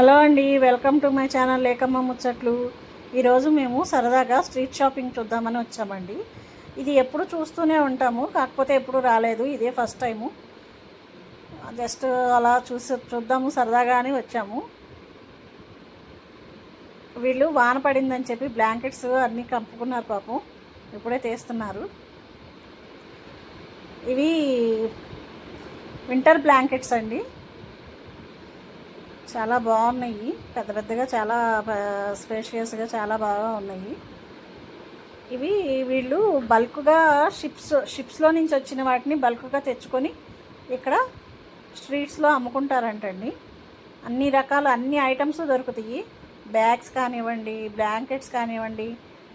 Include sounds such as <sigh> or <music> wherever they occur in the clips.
Hello అండి welcome to my channel లేకమ్మ ముచ్చట్లు. ఈరోజు మేము సరదాగా స్ట్రీట్ షాపింగ్ చూద్దామని వచ్చామండి. ఇది ఎప్పుడు చూస్తూనే ఉంటాము కాకపోతే ఎప్పుడు రాలేదు ఇదే ఫస్ట్ టైము. జస్ట్ అలా చూసి చూద్దాము సరదాగా అని వచ్చాము. వీళ్ళు వాన పడిందని చెప్పి బ్లాంకెట్స్ అన్నీ కంపుకున్నారు పాపం ఇప్పుడే తీస్తున్నారు. ఇవి వింటర్ బ్లాంకెట్స్ అండి. చాలా బాగున్నాయి. పెద్ద పెద్దగా చాలా స్పేషియస్గా చాలా బాగా ఉన్నాయి. ఇవి వీళ్ళు బల్క్గా షిప్స్ షిప్స్లో నుంచి వచ్చిన వాటిని బల్క్గా తెచ్చుకొని ఇక్కడ స్ట్రీట్స్లో అమ్ముకుంటారంటండి. అన్ని రకాల అన్ని ఐటమ్స్ దొరుకుతాయి. బ్యాగ్స్ కానివ్వండి బ్లాంకెట్స్ కానివ్వండి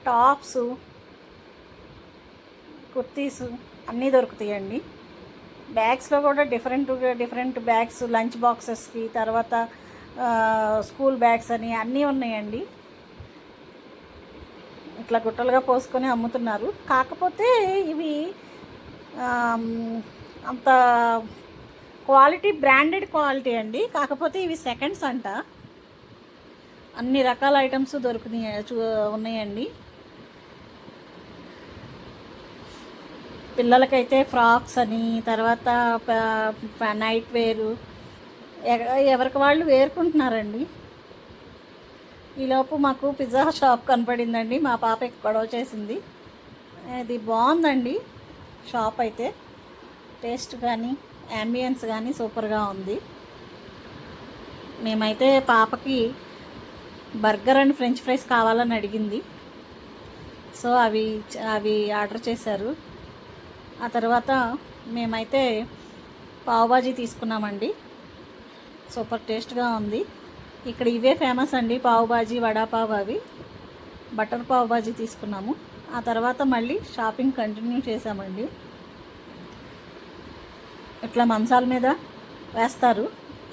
టాప్స్ కుర్తీస్ అన్నీ దొరుకుతాయండి. బ్యాగ్స్లో కూడా డిఫరెంట్ డిఫరెంట్ బ్యాగ్స్ లంచ్ బాక్సెస్కి తర్వాత స్కూల్ బ్యాగ్స్ అని అన్నీ ఉన్నాయండి. ఇట్లా గుట్టలుగా పోసుకొని అమ్ముతున్నారు. కాకపోతే ఇవి అంత క్వాలిటీ బ్రాండెడ్ క్వాలిటీ అండి. కాకపోతే ఇవి సెకండ్స్ అంట. అన్ని రకాల ఐటమ్స్ దొరుకుతున్నాయి చూ ఉన్నాయండి. పిల్లలకైతే ఫ్రాక్స్ అని తర్వాత నైట్ వేరు ఎవరికి వాళ్ళు వేరుకుంటున్నారండి? ఈలోపు మాకు పిజ్జా షాప్ కనపడిందండి. మా పాప గొడవ చేసింది. ఇది బాగుందండి షాప్ అయితే. టేస్ట్ కానీ అంబియన్స్ కానీ సూపర్గా ఉంది. మేమైతే పాపకి బర్గర్ అండ్ ఫ్రెంచ్ ఫ్రైస్ కావాలని అడిగింది. సో అవి అవి ఆర్డర్ చేశారు. ఆ తర్వాత మేమైతే పావుబాజీ తీసుకున్నామండి. సూపర్ టేస్ట్గా ఉంది. ఇక్కడ ఇవే ఫేమస్ అండి పావు బాజీ వడాపావ్ అవి. బటర్ పావుబాజీ తీసుకున్నాము. ఆ తర్వాత మళ్ళీ షాపింగ్ కంటిన్యూ చేసామండి ఇట్లా మంచాల మీద వేస్తారు.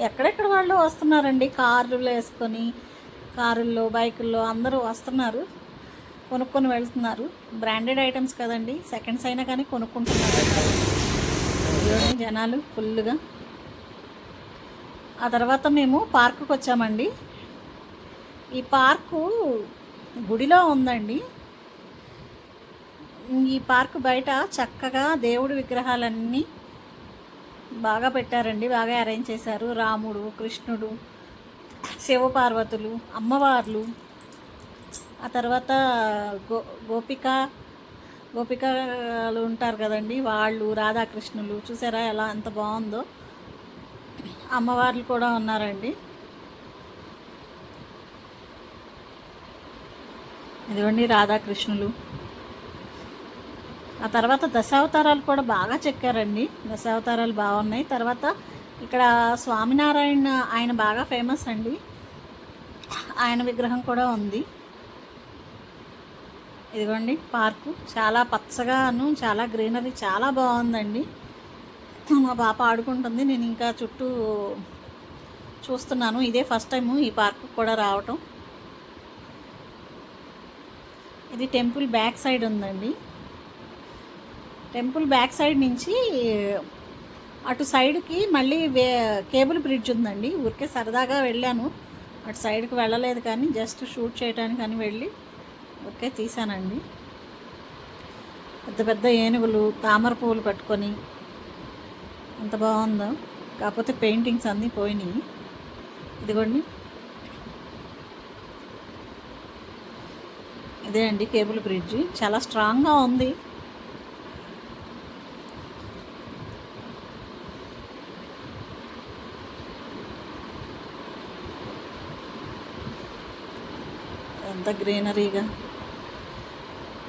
ఎక్కడెక్కడ వాళ్ళు వస్తున్నారండి? కార్లు వేసుకొని కారుల్లో బైకుల్లో అందరూ వస్తున్నారు. కొనుక్కొని వెళ్తున్నారు. బ్రాండెడ్ ఐటమ్స్ కదండి సెకండ్స్ అయినా కానీ కొనుక్కుంటున్నారు. జనాలు ఫుల్గా ఆ తర్వాత మేము పార్కుకు వచ్చామండి. ఈ పార్కు గుడిలో ఉందండి. ఈ పార్కు బయట చక్కగా దేవుడి విగ్రహాలన్నీ బాగా పెట్టారండి. బాగా అరేంజ్ చేశారు. రాముడు కృష్ణుడు శివపార్వతులు అమ్మవార్లు. ఆ తర్వాత గో గోపిక గోపికలు ఉంటారు కదండి. వాళ్ళు రాధాకృష్ణులు చూసారా ఎలా ఎంత బాగుందో. అమ్మవార్లు కూడా ఉన్నారండి. ఇదిగోండి రాధాకృష్ణులు. ఆ తర్వాత దశావతారాలు కూడా బాగా చెక్కారండి. దశావతారాలు బాగున్నాయి. తర్వాత ఇక్కడ స్వామినారాయణ ఆయన బాగా ఫేమస్ అండి. ఆయన విగ్రహం కూడా ఉంది. ఇదిగోండి పార్కు. చాలా పచ్చగాను చాలా గ్రీనరీ చాలా బాగుందండి. మా పాప ఆడుకుంటుంది. నేను ఇంకా చుట్టూ చూస్తున్నాను. ఇదే ఫస్ట్ టైం ఈ పార్క్ కూడా రావటం. ఇది టెంపుల్ బ్యాక్ సైడ్ ఉందండి. టెంపుల్ బ్యాక్ సైడ్ నుంచి అటు సైడ్కి మళ్ళీ వే కేబుల్ బ్రిడ్జ్ ఉందండి. ఊరికే సరదాగా వెళ్ళాను. అటు సైడ్కి వెళ్ళలేదు కానీ జస్ట్ షూట్ చేయడానికి అని వెళ్ళి ఓకే తీసానండి పెద్ద పెద్ద ఏనుగులు తామర పువ్వులు పట్టుకొని ఎంత బాగుందో? కాకపోతే పెయింటింగ్స్ అన్నీ పోయినాయి. ఇదిగోండి. ఇదే అండి కేబుల్ బ్రిడ్జ్. చాలా స్ట్రాంగ్గా ఉంది. ఎంత గ్రీనరీగా.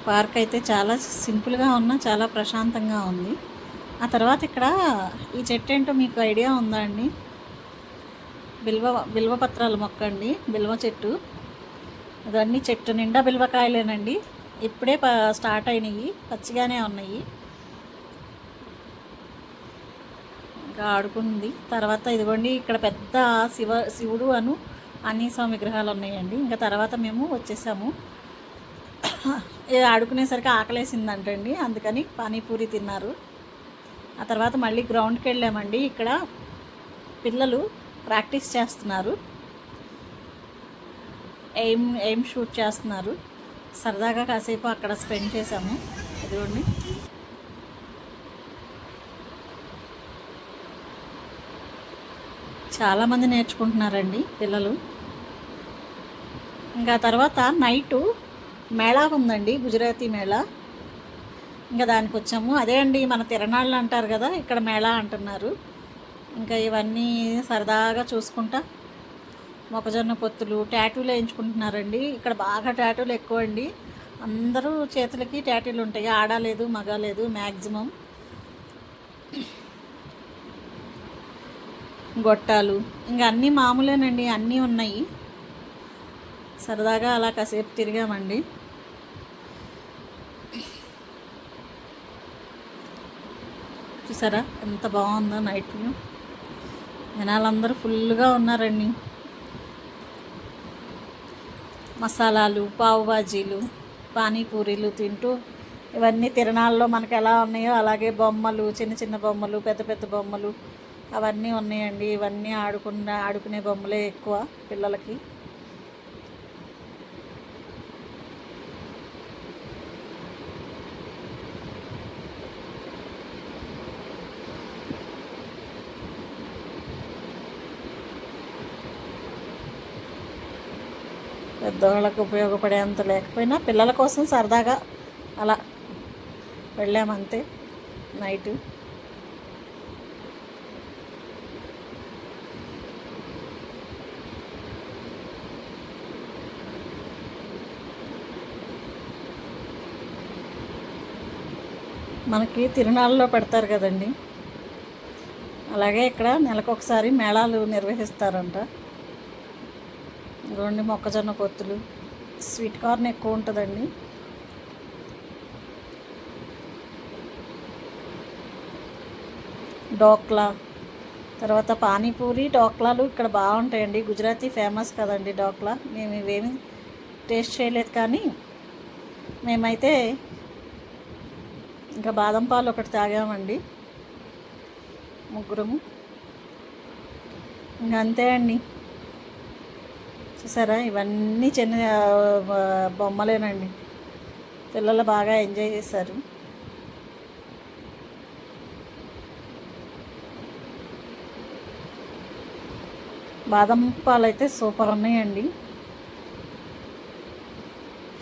పార్క్ అయితే చాలా సింపుల్గా ఉన్నా చాలా ప్రశాంతంగా ఉంది. ఆ తర్వాత ఇక్కడ ఈ చెట్టు ఏంటో మీకు ఐడియా ఉందా అండి? బిల్వ బిల్వ పత్రాల మొక్క అండి బిల్వ చెట్టు. ఇదన్నీ చెట్టు నిండా బిల్వకాయలేనండి ఇప్పుడే ప స్టార్ట్ అయినాయి పచ్చిగానే ఉన్నాయి. ఇంకా ఆడుకుంది. తర్వాత ఇదిగోండి ఇక్కడ పెద్ద శివ శివుడు అను అన్నీస్వామి విగ్రహాలు ఉన్నాయండి. ఇంకా తర్వాత మేము వచ్చేసాము. <coughs> ఆడుకునేసరికి ఆకలేసిందంటండి. అందుకని పానీపూరి తిన్నారు. ఆ తర్వాత మళ్ళీ గ్రౌండ్కి వెళ్ళామండి. ఇక్కడ పిల్లలు ప్రాక్టీస్ చేస్తున్నారు. ఎయిమ్ ఎయిమ్ షూట్ చేస్తున్నారు. సరదాగా కాసేపు అక్కడ స్పెండ్ చేసాము ఇదిగోండి. చాలామంది నేర్చుకుంటున్నారండి పిల్లలు. ఇంకా తర్వాత నైటు మేళా ఉందండి గుజరాతీ మేళా. ఇంకా దానికి వచ్చాము. అదే అండి మన తిరణాళ్ళు అంటారు కదా ఇక్కడ మేళా అంటున్నారు. ఇంకా ఇవన్నీ సరదాగా చూసుకుంటా. మొక్కజొన్న పొత్తులు ట్యాటూలు వేయించుకుంటున్నారండి. ఇక్కడ బాగా ట్యాటూలు ఎక్కువ అండి అందరూ చేతులకి ట్యాటూలు ఉంటాయి. ఆడలేదు మగ లేదు మ్యాక్సిమం గొట్టాలు. ఇంకా అన్నీ మామూలేనండి అన్నీ ఉన్నాయి. సరదాగా అలా కాసేపు తిరిగామండి. చూసారా? ఎంత బాగుందో నైట్ వ్యూ. జనాలందరూ ఫుల్గా ఉన్నారండి. మసాలాలు పావు బాజీలు పానీపూరీలు తింటూ ఇవన్నీ తిరణాల్లో మనకు ఎలా ఉన్నాయో అలాగే బొమ్మలు చిన్న చిన్న బొమ్మలు పెద్ద పెద్ద బొమ్మలు అవన్నీ ఉన్నాయండి. ఇవన్నీ ఆడుకున్న ఆడుకునే బొమ్మలే ఎక్కువ పిల్లలకి. పెద్దవాళ్ళకు ఉపయోగపడేంత లేకపోయినా పిల్లల కోసం సరదాగా అలా వెళ్ళామంతే నైట్. మనకి తిరునాళ్ళలో పెడతారు కదండి. అలాగే ఇక్కడ నెలకొకసారి మేళాలు నిర్వహిస్తారంట. రెండు మొక్కజొన్న పొత్తులు. స్వీట్ కార్న్ ఎక్కువ ఉంటుందండి. డోక్లా. తర్వాత పానీపూరి డోక్లాలు ఇక్కడ బాగుంటాయండి. గుజరాతీ ఫేమస్ కదండి డోక్లా. మేము ఇవేమి టేస్ట్ చేయలేదు కానీ మేమైతే ఇంకా బాదం పాలు ఒకటి తాగామండి. ముగ్గురము. ఇంకా అంతే అండి. చూసారా? ఇవన్నీ చిన్న బొమ్మలేనండి. పిల్లలు బాగా ఎంజాయ్ చేశారు. బాదం పాలు అయితే సూపర్ ఉన్నాయండి.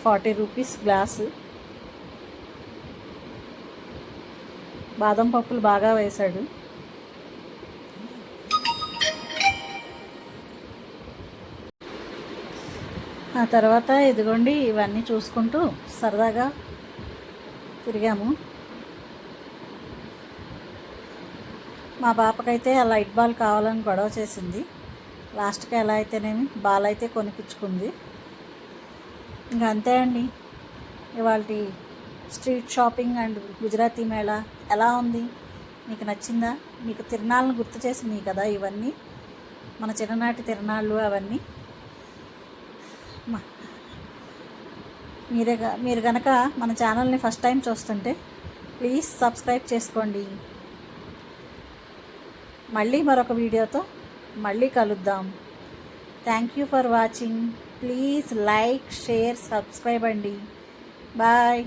Forty rupees glass. బాదం పప్పులు బాగా వేశాడు. ఆ తర్వాత ఇదిగోండి ఇవన్నీ చూసుకుంటూ సరదాగా తిరిగాము. మా పాపకైతే ఆ లైట్ బాల్ కావాలని గొడవ చేసింది. లాస్ట్కి ఎలా అయితేనేమి బాల్ అయితే కొనిపించుకుంది. ఇంకా అంతే అండి. ఇవాళ street shopping and Gujarati mela ఎలా ఉంది? మీకు నచ్చిందా? మీకు తిరణాలను గుర్తు చేసింది కదా ఇవన్నీ? మన చిన్ననాటి తిరణాళ్ళు అవన్నీ. మీరే మీరు కనుక మన ఛానల్ని ఫస్ట్ టైం చూస్తుంటే ప్లీజ్ సబ్స్క్రైబ్ చేసుకోండి. మళ్ళీ మరొక వీడియోతో మళ్ళీ కలుద్దాం. Thank you for watching please like share subscribe అండి. బాయ్